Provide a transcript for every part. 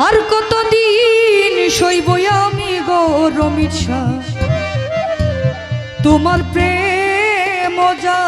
আর কতদিন সইব আমি গো রমিত তোমার প্রেম যা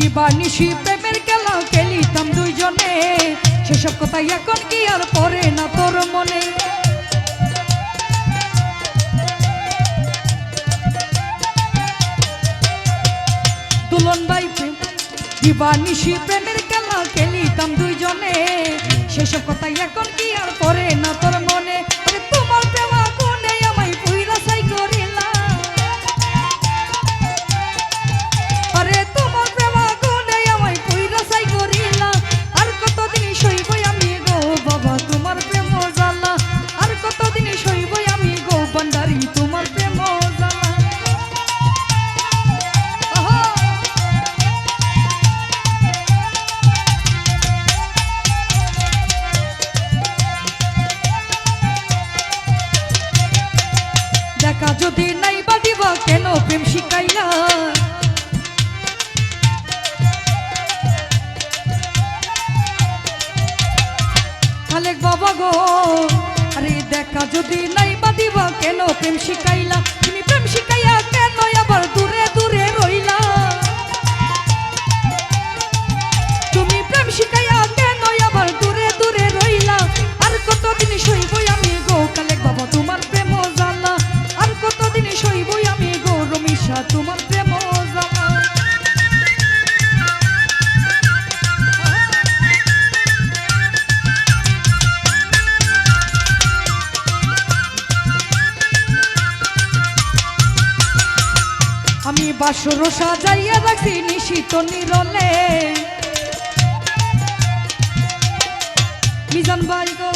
আমি দিবানিশি প্রেমের খেলা খেলিতাম দুইজনে। সেসব কথা এখন কি আর পরে না তোর মনে? দুলন ভাই প্রেম দিবানিশি প্রেমের খেলা খেলিতাম দুইজনে। সেসব কথা এখন কি আর পরে না তোর বাবা গো। আরে দেখা যদি নাই বা দিবা কেন? প্রেম শিখাইলা। তুমি প্রেম শিখাইয়া কেন আবার দূরে দূরে রইলা? তুমি প্রেম শিখাইয়া কেন আবার দূরে দূরে রইলা? আর কতদিন সইবই আমি গো কালেক বাবা, তোমার প্রেম জালা আর কতদিন সইবই আমি গো রমিশা, তোমার আমি বাসর সাজাইয়া রাখছি নিশিত নিরলে। মিজান ভাই গো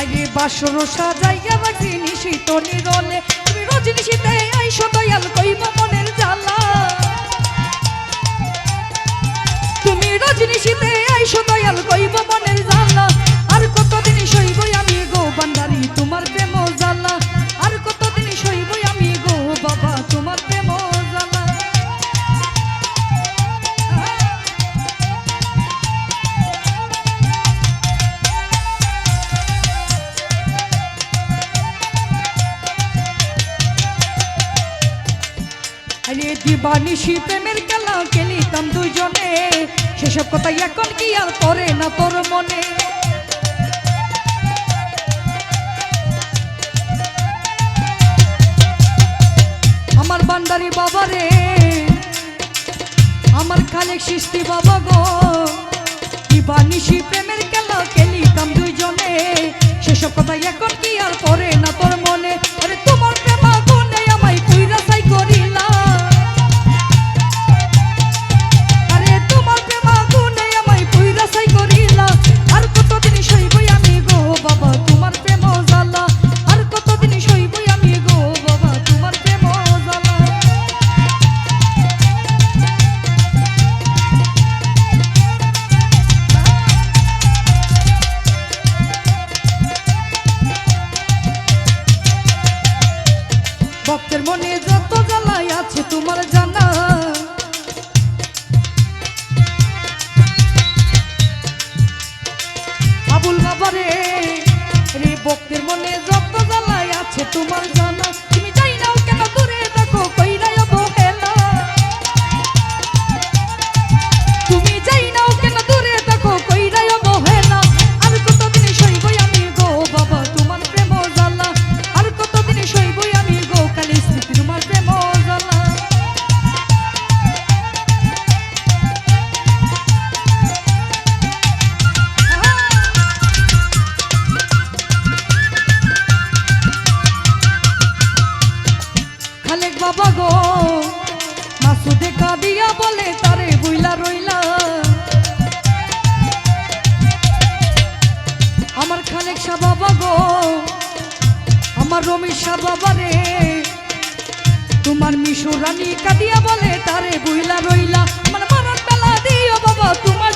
আগে বাসর সাজাইয়া রাখছি নিশিত নিরলে। তুমি রোজ নিশিতে আইসো, দয়াল কইব মনের জ্বালা। তুমি রোজ নিশিতে আইসো, দয়াল কইব দিবানিশি প্রেমের খেলা খেলিতাম দুইজনে। সেসব কথা এখন কি আর করে না তোর মনে? আমার বান্দারি বাবা রে, আমার খালেক সৃষ্টি বাবা গো। দিবানিশি প্রেমের খেলা খেলিতাম দুইজনে। সেসব কথা এখন কি আর করে না তোর মনে? আছে তোমার জানা। আবুল বাবারে রে ভক্তের মনে খানেক বাবা গো। মাসুদে কাঁদিয়া বলে, তারে বুইলা রইলা। আমার খানেক সা বাবা গো, আমার রমেশ সা বাবা রে। তোমার মিশু রানী কাঁদিয়া বলে, তারে বুইলা রইলা। আমার মারার বেলা দিও বাবা, তোমার